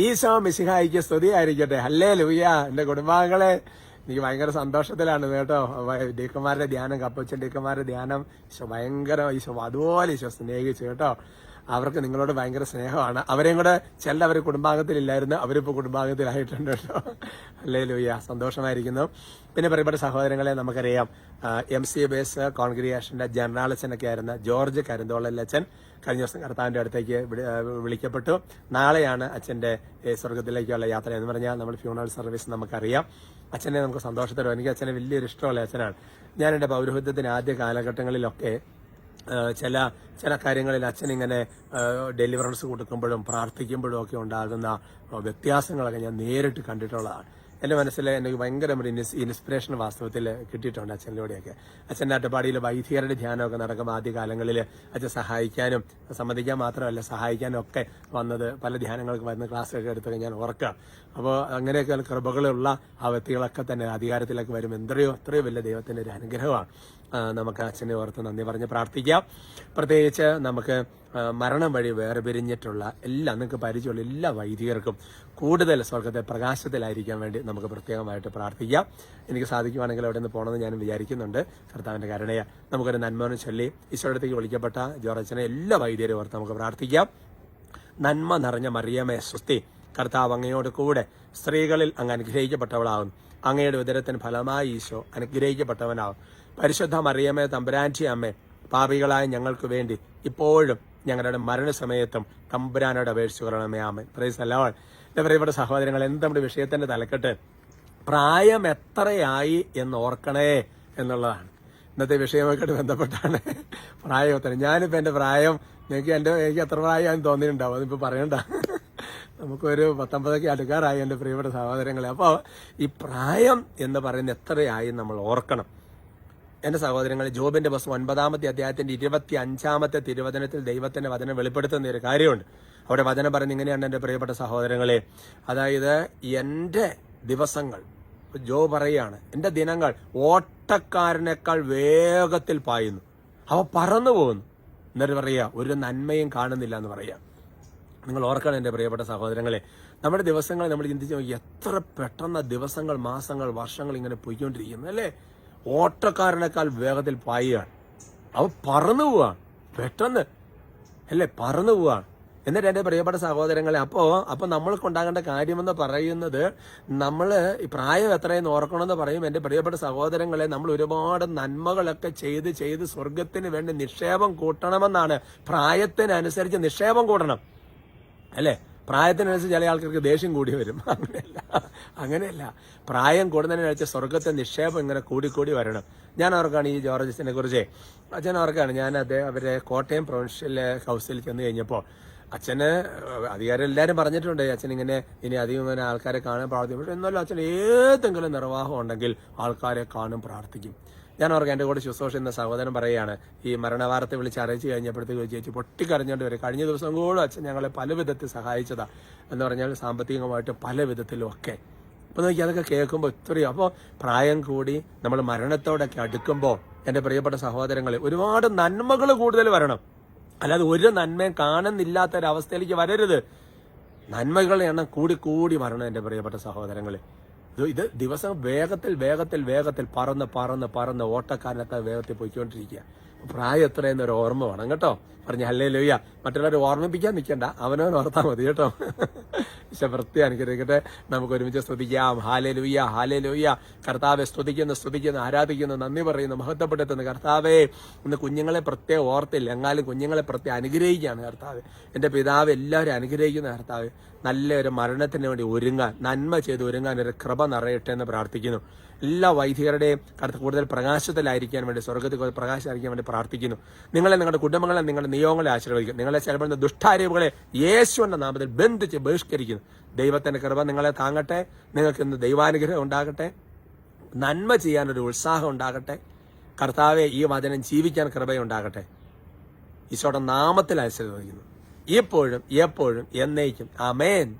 ഈശോ മിശിഹായിക്ക് സ്തുതിയായിരിക്കട്ടെ. ഹല്ലേ ലൂയ എന്റെ കുടുംബാംഗങ്ങളെ എനിക്ക് ഭയങ്കര സന്തോഷത്തിലാണ് കേട്ടോ. ഡീക്കന്മാരുടെ ധ്യാനം കപ്പച്ചൻ ഡീക്കന്മാരുടെ ധ്യാനം. ഈശോ ഭയങ്കര ഈശോ അതുപോലെ ഈശോ സ്നേഹിച്ചു കേട്ടോ. അവർക്ക് നിങ്ങളോട് ഭയങ്കര സ്നേഹമാണ്. അവരെയും കൂടെ ചില അവർ കുടുംബാംഗത്തിലില്ലായിരുന്നു. അവരിപ്പോൾ കുടുംബാംഗത്തിലായിട്ടുണ്ട് കേട്ടോ. അല്ലേ ലൂയ്യ സന്തോഷമായിരിക്കുന്നു. പിന്നെ പ്രിയപ്പെട്ട സഹോദരങ്ങളെ നമുക്കറിയാം എം സി ബേസ് കോൺഗ്രിയേഷന്റെ അച്ഛനൊക്കെ ആയിരുന്ന ജോർജ് കരുന്തോളല്ലച്ചൻ. കഴിഞ്ഞ ദിവസം കർത്താവിന്റെ അടുത്തേക്ക് വിളിക്കപ്പെട്ടു. നാളെയാണ് അച്ഛന്റെ സ്വർഗത്തിലേക്കുള്ള യാത്ര എന്ന് പറഞ്ഞാൽ നമ്മൾ ഫ്യൂണറൽ സർവീസ് നമുക്കറിയാം. അച്ഛനെ നമുക്ക് സന്തോഷത്തോടെ എനിക്ക് അച്ഛനെ വലിയൊരു ഇഷ്ടമുള്ള അച്ഛനാണ്. ഞാൻ എന്റെ പൗരോഹിത്യത്തിന് ആദ്യ കാലഘട്ടങ്ങളിലൊക്കെ ചില ചില കാര്യങ്ങളിൽ അച്ഛൻ ഇങ്ങനെ ഡെലിവറൻസ് കൊടുക്കുമ്പോഴും പ്രാർത്ഥിക്കുമ്പോഴും ഒക്കെ ഉണ്ടാകുന്ന വ്യത്യാസങ്ങളൊക്കെ ഞാൻ നേരിട്ട് കണ്ടിട്ടുള്ളതാണ്. എന്റെ മനസ്സിൽ എനിക്ക് ഭയങ്കര ഒരു ഇൻസ് ഇൻസ്പിറേഷൻ വാസ്തവത്തിൽ കിട്ടിയിട്ടുണ്ട് അച്ഛനിലൂടെയൊക്കെ അച്ഛന്റെ അട്ടപ്പാടിയിൽ വൈദികരുടെ ധ്യാനമൊക്കെ നടക്കുമ്പോൾ ആദ്യ കാലങ്ങളിൽ അച്ഛൻ സഹായിക്കാനും സമ്മതിക്കാൻ മാത്രമല്ല സഹായിക്കാനും ഒക്കെ വന്നത് പല ധ്യാനങ്ങൾക്ക് വരുന്ന ക്ലാസ്സൊക്കെ എടുത്തൊക്കെ ഞാൻ ഓർക്കുക അപ്പോൾ അങ്ങനെയൊക്കെ കൃപകളുള്ള ആ വ്യക്തികളൊക്കെ തന്നെ അധികാരത്തിലൊക്കെ വരും എത്രയോ എത്രയോ വലിയ ദൈവത്തിന്റെ ഒരു അനുഗ്രഹമാണ്. നമുക്ക് അച്ഛനെ ഓർത്ത് നന്ദി പറഞ്ഞ് പ്രാർത്ഥിക്കാം. പ്രത്യേകിച്ച് നമുക്ക് മരണം വഴി വേറെ പിരിഞ്ഞിട്ടുള്ള എല്ലാ നിങ്ങൾക്ക് പരിചയമുള്ള എല്ലാ വൈദികർക്കും കൂടുതൽ സ്വർഗത്തെ പ്രകാശത്തിലായിരിക്കാൻ വേണ്ടി നമുക്ക് പ്രത്യേകമായിട്ട് പ്രാർത്ഥിക്കാം. എനിക്ക് സാധിക്കുവാണെങ്കിൽ അവിടെ നിന്ന് പോകണമെന്ന് ഞാൻ വിചാരിക്കുന്നുണ്ട്. കർത്താവിന്റെ കരുണയെ നമുക്കൊരു നന്മോനെ ചൊല്ലി ഈശ്വരത്തേക്ക് വിളിക്കപ്പെട്ട ജോറച്ചനെ എല്ലാ വൈദ്യരെയും ഓർത്ത് നമുക്ക് പ്രാർത്ഥിക്കാം. നന്മ നിറഞ്ഞ മറിയമേ സ്വസ്തി. കർത്താവ് അങ്ങയോട് കൂടെ സ്ത്രീകളിൽ അങ്ങ് അനുഗ്രഹിക്കപ്പെട്ടവളാകും അങ്ങയുടെ ഉദരത്തിന് ഫലമായി ഈശോ അനുഗ്രഹിക്കപ്പെട്ടവനാകും പരിശുദ്ധ മറിയമേ തമ്പുരാന്റി അമ്മേ പാപികളായ ഞങ്ങൾക്ക് വേണ്ടി ഇപ്പോഴും ഞങ്ങളുടെ മരണസമയത്തും തമ്പുരാനോട് അപേക്ഷിച്ചു കൊള്ളണമേ ആമേ പ്രൈസ് അല്ലാവാൻ എന്റെ ഇവിടെ സഹോദരങ്ങൾ എന്ത് നമ്മുടെ വിഷയത്തിന്റെ തലക്കെട്ട്? പ്രായം എത്രയായി എന്ന് ഓർക്കണേ എന്നുള്ളതാണ്. ഇന്നത്തെ വിഷയവുമായിട്ട് ബന്ധപ്പെട്ടാണ് പ്രായം എത്ര. ഞാനിപ്പോ എന്റെ പ്രായം എനിക്ക് എന്റെ എനിക്ക് എത്ര പ്രായം തോന്നിയിട്ടുണ്ടാവും. അതിപ്പോ പറയണ്ട. നമുക്കൊരു പത്തൊമ്പതൊക്കെ അടുക്കാറായി എന്റെ പ്രിയപ്പെട്ട സഹോദരങ്ങളെ. അപ്പോൾ ഈ പ്രായം എന്ന് പറയുന്നത് എത്രയായി നമ്മൾ ഓർക്കണം. എന്റെ സഹോദരങ്ങൾ ജോബിന്റെ ബസ് ഒൻപതാമത്തെ അധ്യായത്തിന്റെ ഇരുപത്തി അഞ്ചാമത്തെ തിരുവചനത്തിൽ ദൈവത്തിന്റെ വചനം വെളിപ്പെടുത്തുന്ന ഒരു കാര്യമുണ്ട്. അവിടെ വചനം പറഞ്ഞ് ഇങ്ങനെയാണ് എന്റെ പ്രിയപ്പെട്ട സഹോദരങ്ങളെ. അതായത് എന്റെ ദിവസങ്ങൾ ജോ പറയാണ് എന്റെ ദിനങ്ങൾ ഓട്ടക്കാരനേക്കാൾ വേഗത്തിൽ പായുന്നു. അവ പറന്നു പോകുന്നു. എന്നിട്ട് പറയുക ഒരു നന്മയും കാണുന്നില്ല എന്ന് പറയാം നിങ്ങൾ ഓർക്കണം എന്റെ പ്രിയപ്പെട്ട സഹോദരങ്ങളെ നമ്മുടെ ദിവസങ്ങൾ നമ്മൾ ചിന്തിച്ച് എത്ര പെട്ടെന്ന് ദിവസങ്ങൾ മാസങ്ങൾ വർഷങ്ങൾ ഇങ്ങനെ പോയിക്കൊണ്ടിരിക്കുന്നു അല്ലേ? ഓട്ടക്കാരനേക്കാൾ വേഗത്തിൽ പായുകയാണ്. അവ പറന്നു പോവാണ്. പെട്ടെന്ന് അല്ലേ പറന്നു പോവാണ്. എന്നിട്ട് എന്റെ പ്രിയപ്പെട്ട സഹോദരങ്ങളെ അപ്പോൾ അപ്പോൾ നമ്മൾക്ക് ഉണ്ടാകേണ്ട കാര്യമെന്ന് പറയുന്നത് നമ്മൾ പ്രായം എത്രയെന്ന് ഓർക്കണമെന്ന് പറയും. എന്റെ പ്രിയപ്പെട്ട സഹോദരങ്ങളെ നമ്മൾ ഒരുപാട് നന്മകളൊക്കെ ചെയ്ത് ചെയ്ത് സ്വർഗത്തിന് വേണ്ടി നിക്ഷേപം കൂട്ടണമെന്നാണ്. പ്രായത്തിനനുസരിച്ച് നിക്ഷേപം കൂട്ടണം അല്ലേ? പ്രായത്തിനനുസരിച്ച് ചില ആൾക്കാർക്ക് ദേഷ്യം കൂടി വരും. അങ്ങനെയല്ല. അങ്ങനെയല്ല. പ്രായം കൂടുന്നതിനനുസരിച്ച് സ്വർഗത്തെ നിക്ഷേപം ഇങ്ങനെ കൂടിക്കൂടി വരണം. ഞാൻ അവർക്കാണ് ഈ ജോർജസിനെ കുറിച്ച്? അച്ഛൻ അവർക്കാണ് ഞാൻ അദ്ദേഹം അവരെ കോട്ടയം പ്രൊവിൻഷ്യൽ ഹൗസിൽ ചെന്ന് കഴിഞ്ഞപ്പോൾ അച്ഛന് അധികാരം എല്ലാവരും പറഞ്ഞിട്ടുണ്ട് അച്ഛൻ ഇങ്ങനെ ഇനി അധികം ഇങ്ങനെ ആൾക്കാരെ കാണാൻ പ്രാർത്ഥിക്കും. പക്ഷെ എന്നാലും അച്ഛൻ ഏതെങ്കിലും നിർവാഹം ഉണ്ടെങ്കിൽ ആൾക്കാരെ കാണും പ്രാർത്ഥിക്കും. ഞാൻ ഓർക്കാം എന്റെ കൂടെ ശുശ്രൂഷ എന്ന സഹോദരൻ പറയുകയാണ് ഈ മരണവാർത്ത വിളിച്ച് അറിയിച്ചു കഴിഞ്ഞപ്പോഴത്തേക്ക് ചേച്ചി പൊട്ടിക്കറിഞ്ഞോണ്ട് വരും. കഴിഞ്ഞ ദിവസം കൂടെ അച്ഛൻ ഞങ്ങളെ പല വിധത്തിൽ സഹായിച്ചതാ. എന്ന് പറഞ്ഞാൽ സാമ്പത്തികമായിട്ട് പല വിധത്തിലും ഒക്കെ. അപ്പൊ നോക്കി അതൊക്കെ കേൾക്കുമ്പോൾ ഇത്രയും അപ്പോൾ പ്രായം കൂടി നമ്മൾ മരണത്തോടൊക്കെ അടുക്കുമ്പോൾ എന്റെ പ്രിയപ്പെട്ട സഹോദരങ്ങളെ ഒരുപാട് നന്മകൾ കൂടുതൽ വരണം. അല്ലാതെ ഒരു നന്മയും കാണുന്നില്ലാത്ത ഒരവസ്ഥയിലേക്ക് വരരുത്. നന്മകളുടെ എണ്ണം കൂടി കൂടി വരണം എന്റെ പ്രിയപ്പെട്ട സഹോദരങ്ങളെ. ഇത് ദിവസം വേഗത്തിൽ വേഗത്തിൽ വേഗത്തിൽ പറന്ന് പറന്ന് പറന്ന് ഓട്ടക്കാരനൊക്കെ വേഗത്തിൽ പോയിക്കൊണ്ടിരിക്കുക. പ്രായം എത്രയെന്നൊരു ഓർമ്മ വേണം കേട്ടോ. പറഞ്ഞ അല്ലേ ലോയ്യ മറ്റുള്ളവരെ ഓർമ്മിപ്പിക്കാൻ നിൽക്കണ്ട അവനവൻ ഓർത്താൽ മതി കേട്ടോ. പക്ഷെ വൃത്തി അനുഗ്രഹിക്കട്ടെ. നമുക്ക് ഒരുമിച്ച് സ്തുതിക്കാം. ഹാലേ ലൂയ്യ ഹാലേ ലൂയ്യ കർത്താവെ സ്തുതിക്കുന്നു സ്തുതിക്കുന്നു ആരാധിക്കുന്നു നന്ദി പറയുന്നു മഹത്വപ്പെടുത്തുന്നു. കർത്താവെ ഇന്ന് കുഞ്ഞുങ്ങളെ പ്രത്യേകം ഓർത്തില്ല. എങ്ങാലും കുഞ്ഞുങ്ങളെ പ്രത്യേകം അനുഗ്രഹിക്കുകയാണ് കർത്താവ്. എന്റെ പിതാവ് എല്ലാവരും അനുഗ്രഹിക്കുന്ന കർത്താവ്. നല്ലൊരു മരണത്തിന് വേണ്ടി ഒരുങ്ങാൻ നന്മ ചെയ്ത് ഒരുങ്ങാൻ ഒരു കൃപ നിറയട്ടെ എന്ന് പ്രാർത്ഥിക്കുന്നു. എല്ലാ വൈദികരുടെയും കൂടുതൽ പ്രകാശത്തിലായിരിക്കാൻ വേണ്ടി സ്വർഗത്തിൽ പ്രകാശമായിരിക്കാൻ വേണ്ടി പ്രാർത്ഥിക്കുന്നു. നിങ്ങളെ നിങ്ങളുടെ കുടുംബങ്ങളെ നിങ്ങളുടെ നിയോഗങ്ങളെ ആശീർവദിക്കും നിങ്ങളെ ചെലപ്പെടുന്ന ദുഷ്ടാരൂപങ്ങളെ യേശുവിന്റെ നാമത്തിൽ ബന്ധിച്ച് ബഹിഷ്കരിക്കുന്നു. ദൈവത്തിന്റെ കൃപ നിങ്ങളെ താങ്ങട്ടെ. നിങ്ങൾക്ക് ഇന്ന് ദൈവാനുഗ്രഹം ഉണ്ടാകട്ടെ. നന്മ ചെയ്യാനൊരു ഉത്സാഹം ഉണ്ടാകട്ടെ. കർത്താവെ ഈ വചനം ജീവിക്കാൻ കൃപയുണ്ടാകട്ടെ ഈശോയുടെ നാമത്തിൽ ആശീർവദിക്കുന്നു. ഇപ്പോഴും എപ്പോഴും എന്നേക്കും. അമേൻ